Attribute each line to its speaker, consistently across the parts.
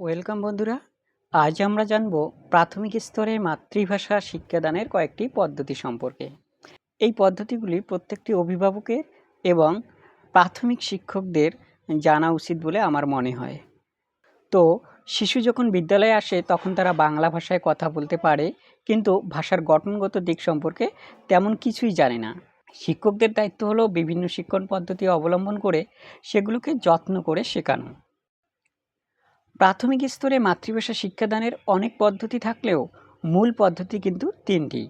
Speaker 1: Welcome বন্ধুরা। আজ আমরা জানব প্রাথমিক স্তরে মাতৃভাষা শিক্ষাদানের কয়েকটি পদ্ধতি সম্পর্কে। এই পদ্ধতিগুলি প্রত্যেকটি অভিভাবকের এবং প্রাথমিক শিক্ষকদের জানা উচিত বলে আমার মনে হয়। তো, শিশু যখন বিদ্যালয়ে আসে, তখন তারা বাংলা ভাষায় কথা বলতে পারে, কিন্তু ভাষার গঠনগত দিক সম্পর্কে তেমন কিছুই জানে না। শিক্ষকদের দায়িত্ব হলো বিভিন্ন শিক্ষণ পদ্ধতি অবলম্বন করে সেগুলোকে যত্ন করে শেখানো। প্রাথমিক স্তরে মাতৃভাষা শিক্ষাদানের অনেক পদ্ধতি থাকলেও মূল পদ্ধতি কিন্তু তিনটি।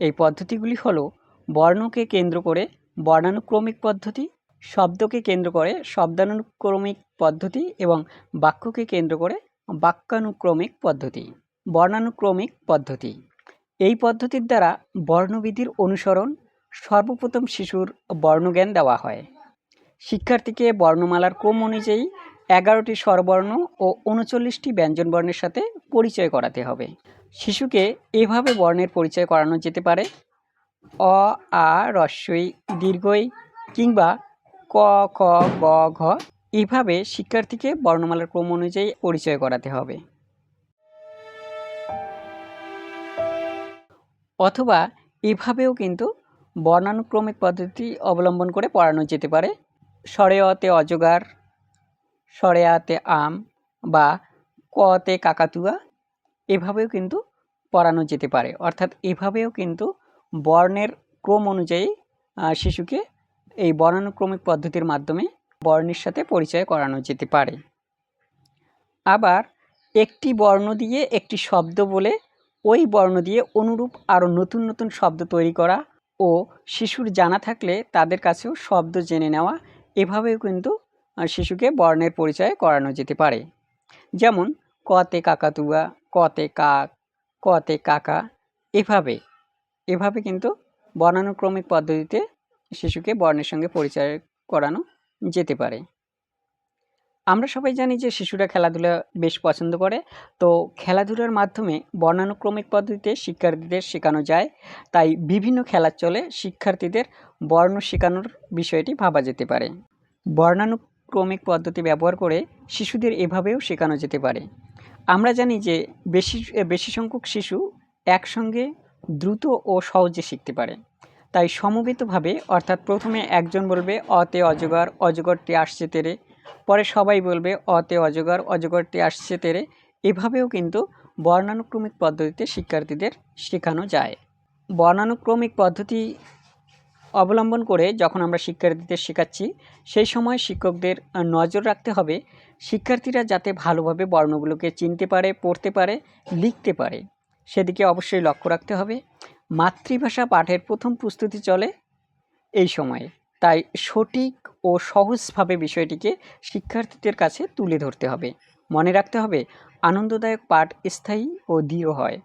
Speaker 1: এই পদ্ধতিগুলি হলো বর্ণকে কেন্দ্র করে বর্ণানুক্রমিক পদ্ধতি, শব্দকে কেন্দ্র করে শব্দানুক্রমিক পদ্ধতি এবং বাক্যকে কেন্দ্র করে বাক্যানুক্রমিক পদ্ধতি। বর্ণানুক্রমিক পদ্ধতি। এই পদ্ধতির দ্বারা বর্ণবিধির অনুসরণ সর্বপ্রথম শিশুর বর্ণজ্ঞান দেওয়া হয়। শিক্ষার্থীকে বর্ণমালার ক্রম অনুযায়ী এগারোটি স্বরবর্ণ ও উনচল্লিশটি ব্যঞ্জনবর্ণের সাথে পরিচয় করাতে হবে। শিশুকে এভাবে বর্ণের পরিচয় করানো যেতে পারে। অ, আ, রস্যই, দীর্ঘই কিংবা ক, খ, গ, ঘ এভাবে শিক্ষার্থীকে বর্ণমালার ক্রম অনুযায়ী পরিচয় করাতে হবে। অথবা এভাবেও কিন্তু বর্ণানুক্রমিক পদ্ধতি অবলম্বন করে পড়ানো যেতে পারে। স্বরে অতে অজগার স্বরে আতে আম বা কতে কাকাতুয়া এভাবেও কিন্তু পড়ানো যেতে পারে। অর্থাৎ এভাবেও কিন্তু বর্ণের ক্রম অনুযায়ী শিশুকে এই বর্ণানুক্রমিক পদ্ধতির মাধ্যমে বর্ণের সাথে পরিচয় করানো যেতে পারে। আবার একটি বর্ণ দিয়ে একটি শব্দ বলে ওই বর্ণ দিয়ে অনুরূপ আরও নতুন নতুন শব্দ তৈরি করা ও শিশুর জানা থাকলে তাদের কাছেও শব্দ জেনে নেওয়া এভাবেও কিন্তু শিশুকে বর্ণের পরিচয় করানো যেতে পারে। যেমন, কতে কাকাতুয়া, কতে কাক কতে কাকা, এভাবে। এভাবে কিন্তু বর্ণানুক্রমিক পদ্ধতিতে শিশুকে বর্ণের সঙ্গে পরিচয় করানো যেতে পারে। আমরা সবাই জানি যে শিশুরা খেলাধুলা বেশ পছন্দ করে। তো খেলাধুলার মাধ্যমে বর্ণানুক্রমিক পদ্ধতিতে শিক্ষার্থীদের শেখানো যায়। তাই বিভিন্ন খেলার চলে শিক্ষার্থীদের বর্ণ শেখানোর বিষয়টি ভাবা যেতে পারে। বর্ণানু ক্রমিক পদ্ধতি ব্যবহার করে শিশুদের এভাবেও শেখানো যেতে পারে। আমরা জানি যে বেশি বেশি সংখ্যক শিশু একসঙ্গে দ্রুত ও সহজে শিখতে পারে। তাই সমবেতভাবে, অর্থাৎ প্রথমে একজন বলবে, অতে অজগর অজগরটি আসছে তেরে। পরে সবাই বলবে, অতে অজগর অজগরটি আসছে তেরে। এভাবেও কিন্তু বর্ণানুক্রমিক পদ্ধতিতে শিক্ষার্থীদের শেখানো যায়। বর্ণানুক্রমিক পদ্ধতি অবলম্বন করে যখন আমরা শিক্ষার্থীদের শেখাচ্ছি, সেই সময় শিক্ষকদের নজর রাখতে হবে শিক্ষার্থীরা যাতে ভালোভাবে বর্ণগুলোকে চিনতে পারে, পড়তে পারে, লিখতে পারে। সেদিকে অবশ্যই লক্ষ্য রাখতে হবে। মাতৃভাষা পাঠের প্রথম প্রস্তুতি চলে এই সময়ে। তাই সঠিক ও সহজভাবে বিষয়টিকে শিক্ষার্থীদের কাছে তুলে ধরতে হবে। মনে রাখতে হবে, আনন্দদায়ক পাঠ স্থায়ী ও দৃঢ় হয়।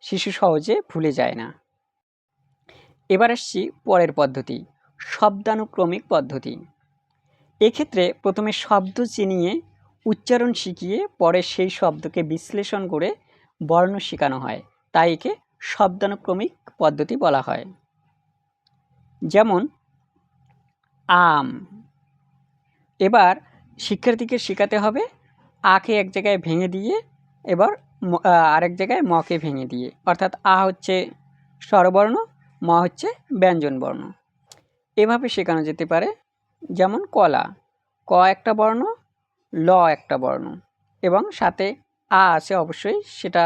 Speaker 1: শিশু সহজে ভুলে যায় না। এবার আসছি পরের পদ্ধতি, শব্দানুক্রমিক পদ্ধতি। এক্ষেত্রে প্রথমে শব্দ চিনিয়ে উচ্চারণ শিখিয়ে পরে সেই শব্দকে বিশ্লেষণ করে বর্ণ শেখানো হয়। তাই একে শব্দানুক্রমিক পদ্ধতি বলা হয়। যেমন, আম। এবার শিক্ষার্থীকে শেখাতে হবে আকে এক জায়গায় ভেঙে দিয়ে, এবার আরেক জায়গায় মকে ভেঙে দিয়ে। অর্থাৎ আ হচ্ছে স্বরবর্ণ ম হচ্ছে ব্যঞ্জন বর্ণ। এভাবে শেখানো যেতে পারে, যেমন কলা। ক একটা বর্ণ, ল একটা বর্ণ এবং সাথে আ আছে অবশ্যই, সেটা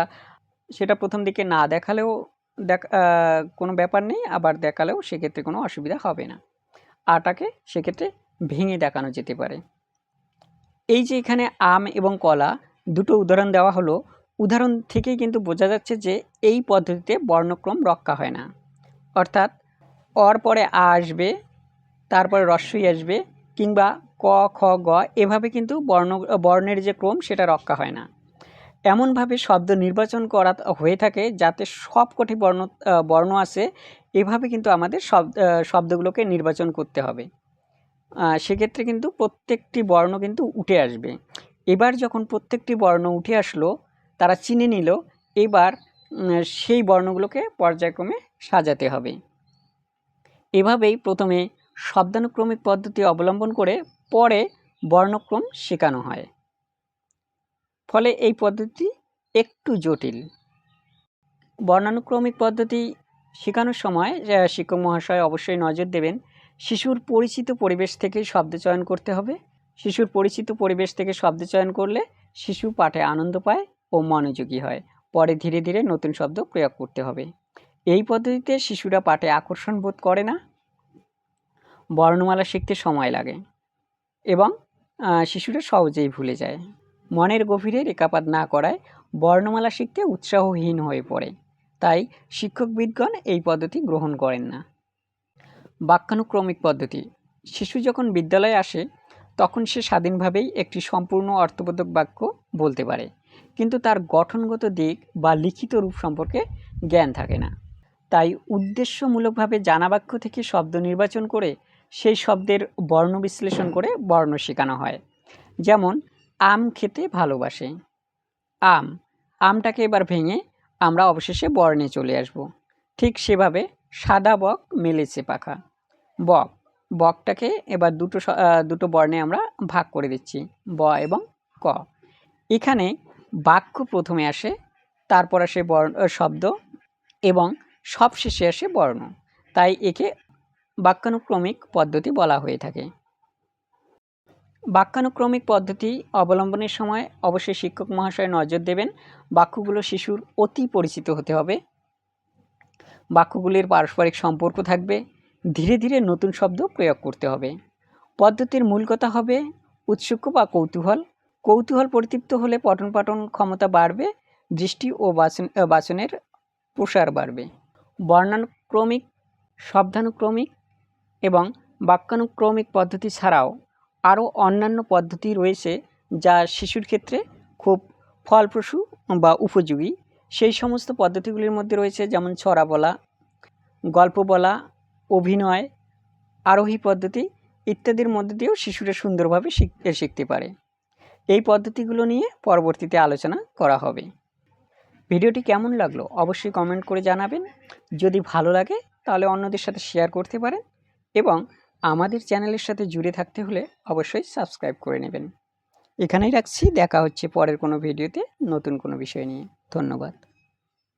Speaker 1: সেটা প্রথম দিকে না দেখালেও দেখা কোনো ব্যাপার নেই, আবার দেখালেও সেক্ষেত্রে কোনো অসুবিধা হবে না। আটাকে সেক্ষেত্রে ভেঙে দেখানো যেতে পারে। এই যে এখানে আম এবং কলা দুটো উদাহরণ দেওয়া হলো, উদাহরণ থেকেই কিন্তু বোঝা যাচ্ছে যে এই পদ্ধতিতে বর্ণক্রম রক্ষা হয় না। অর্থাৎ অর পরে আ আসবে, তারপরে রস্যই আসবে, কিংবা ক, খ, গ, এভাবে কিন্তু বর্ণ, বর্ণের যে ক্রম সেটা রক্ষা হয় না। এমনভাবে শব্দ নির্বাচন করা হয়ে থাকে যাতে সব কটি বর্ণ বর্ণ আছে, এভাবে কিন্তু আমাদের শব্দ শব্দগুলোকে নির্বাচন করতে হবে। সেক্ষেত্রে কিন্তু প্রত্যেকটি বর্ণ কিন্তু উঠে আসবে। এবার যখন প্রত্যেকটি বর্ণ উঠে আসলো, তারা চিনে নিল, এবার সেই বর্ণগুলোকে পর্যায়ক্রমে সাজাতে হবে। এভাবেই প্রথমে শব্দানুক্রমিক পদ্ধতি অবলম্বন করে পরে বর্ণক্রম শেখানো হয়। ফলে এই পদ্ধতি একটু জটিল। বর্ণানুক্রমিক পদ্ধতি শেখানোর সময় শিক্ষক মহাশয় অবশ্যই নজর দেবেন, শিশুর পরিচিত পরিবেশ থেকে শব্দ চয়ন করতে হবে। শিশুর পরিচিত পরিবেশ থেকে শব্দ চয়ন করলে শিশু পাঠে আনন্দ পায় ও মনোযোগী হয়। পরে ধীরে ধীরে নতুন শব্দ প্রয়োগ করতে হবে। এই পদ্ধতিতে শিশুরা পাঠে আকর্ষণ বোধ করে না? বর্ণমালা শিখতে সময় লাগে এবং শিশুরা সহজেই ভুলে যায়। মনের গভীরে রেখাপাত না করায় বর্ণমালা শিখতে উৎসাহহীন হয়ে পড়ে। তাই শিক্ষকবিদগণ এই পদ্ধতি গ্রহণ করেন না। বাক্যানুক্রমিক পদ্ধতি, শিশু যখন বিদ্যালয়ে আসে, তখন সে স্বাধীনভাবেই একটি সম্পূর্ণ অর্থবোধক বাক্য বলতে পারে। কিন্তু তার গঠনগত দিক বা লিখিত রূপ সম্পর্কে জ্ঞান থাকে না। তাই উদ্দেশ্যমূলকভাবে জানা বাক্য থেকে শব্দ নির্বাচন করে সেই শব্দের বর্ণ বিশ্লেষণ করে বর্ণ শেখানো হয়। যেমন, আম খেতে ভালোবাসে। আম, আমটাকে এবার ভেঙে আমরা অবশেষে বর্ণে চলে আসব। ঠিক সেভাবে সাদা বক মেলেছে পাখা। বক, বকটাকে এবার দুটো দুটো বর্ণে আমরা ভাগ করে দিচ্ছি, ব এবং ক। এখানে বাক্য প্রথমে আসে, তারপর আসে বর্ণ শব্দ এবং সব শেষে আসে বর্ণ। তাই একে বাক্যানুক্রমিক পদ্ধতি বলা হয়ে থাকে। বাক্যানুক্রমিক পদ্ধতি অবলম্বনের সময় অবশ্যই শিক্ষক মহাশয় নজর দেবেন, বাক্যগুলো শিশুর অতি পরিচিত হতে হবে। বাক্যগুলির পারস্পরিক সম্পর্ক থাকবে, ধীরে ধীরে নতুন শব্দ প্রয়োগ করতে হবে। পদ্ধতির মূল কথা হবে উৎসুক বা কৌতূহল কৌতূহল পরিতৃপ্ত হলে পঠন পাঠন ক্ষমতা বাড়বে দৃষ্টি ও বাচন আহ, বাচনের প্রসার বাড়বে। বর্ণানুক্রমিক শব্দানুক্রমিক এবং বাক্যানুক্রমিক পদ্ধতি ছাড়াও আরও অন্যান্য পদ্ধতি রয়েছে যা শিশুর ক্ষেত্রে খুব ফলপ্রসূ বা উপযোগী। সেই সমস্ত পদ্ধতিগুলির মধ্যে রয়েছে যেমন ছড়া বলা গল্প বলা অভিনয় আরোহী পদ্ধতি ইত্যাদির মধ্যে দিয়েও শিশুরা সুন্দরভাবে শিখতে শিখতে পারে। এই পদ্ধতিগুলো নিয়ে পরবর্তীতে আলোচনা করা হবে। ভিডিওটি কেমন লাগল অবশ্যই কমেন্ট করে জানাবেন। যদি ভালো লাগে তাহলে অন্যদের সাথে শেয়ার করতে পারেন এবং আমাদের চ্যানেলের সাথে জুড়ে থাকতে হলে অবশ্যই সাবস্ক্রাইব করে নেবেন। এখানেই রাখছি। দেখা হচ্ছে পরের কোনো ভিডিওতে নতুন কোনো বিষয় নিয়ে। ধন্যবাদ।